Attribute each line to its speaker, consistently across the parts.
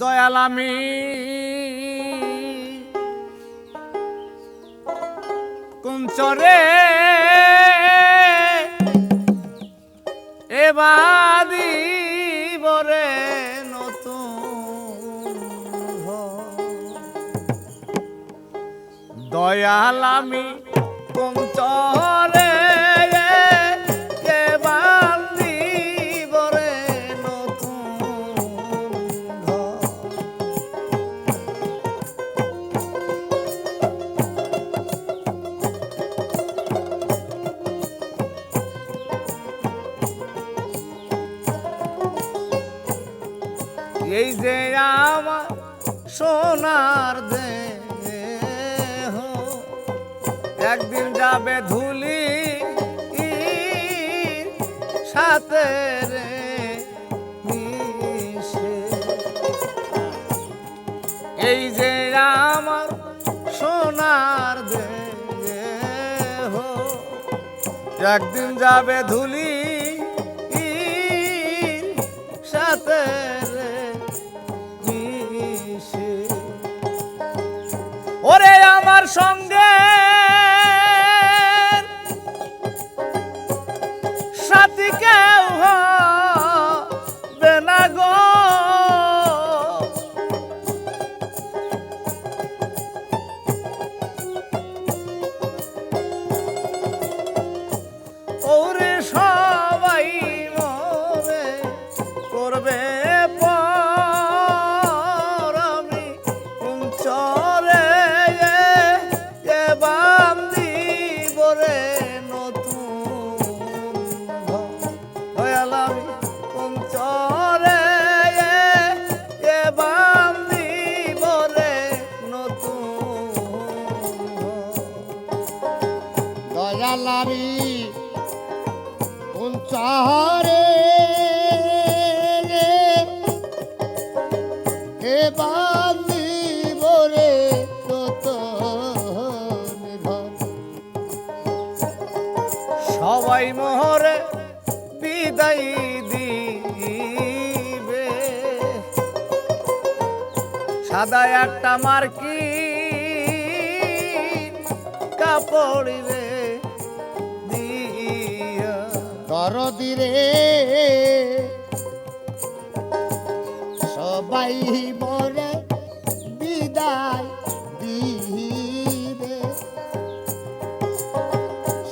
Speaker 1: দয়াল আমি কুঞ্চরে এবাদি বরে নতুন। দয়াল আমি কুঞ্চরে এই যে আমার সোনার দেহ, একদিন যাবে ধুলি সাথে এই যে আমার সোনার দেহ, একদিন যাবে ধুলি সাথে ওরে
Speaker 2: পঞ্চারে হে বান্দি ঘর।
Speaker 1: সবাই মোহরে বিদায় দিবে। সাদা একটা মার্কি কাপড়
Speaker 2: দরদিরে। সবাই মরে বিদায় দিবে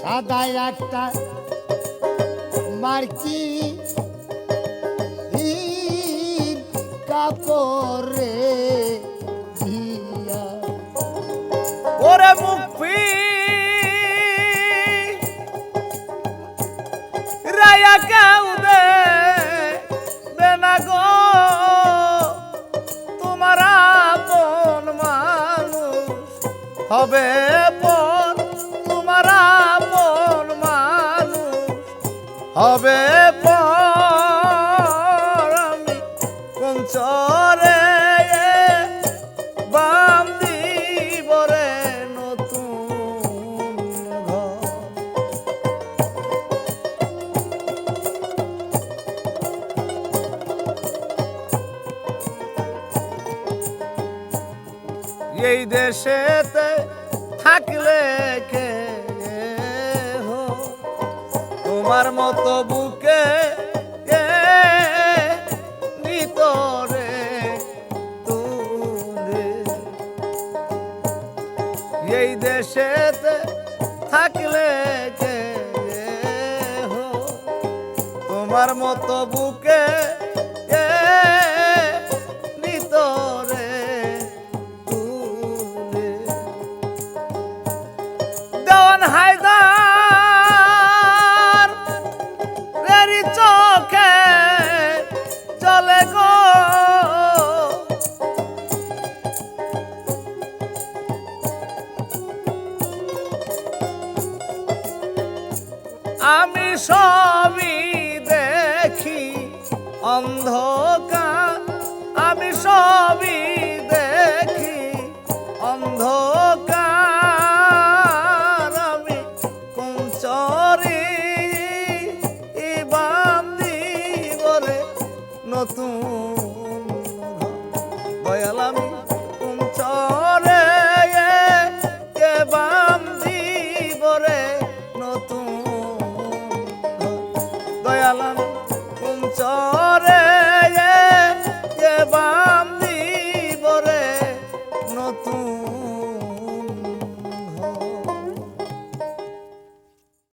Speaker 2: সাদা একটা মার্কি কাপড়ে
Speaker 1: ওরে মুখি কেউ দে বেনা গো তোমার হবে পর তোমার আপন মানুষ হবে এই দেশেতে থাকলে কে হো তোমার মতো বুকে ভিতরে তুলে এই দেশেতে থাকলে কে হো তোমার মতো বুকে সবই দেখি। অন্ধকার আমি সবই দেখি। অন্ধকার আমি কুঞ্চরি বান্দি বলে নতুন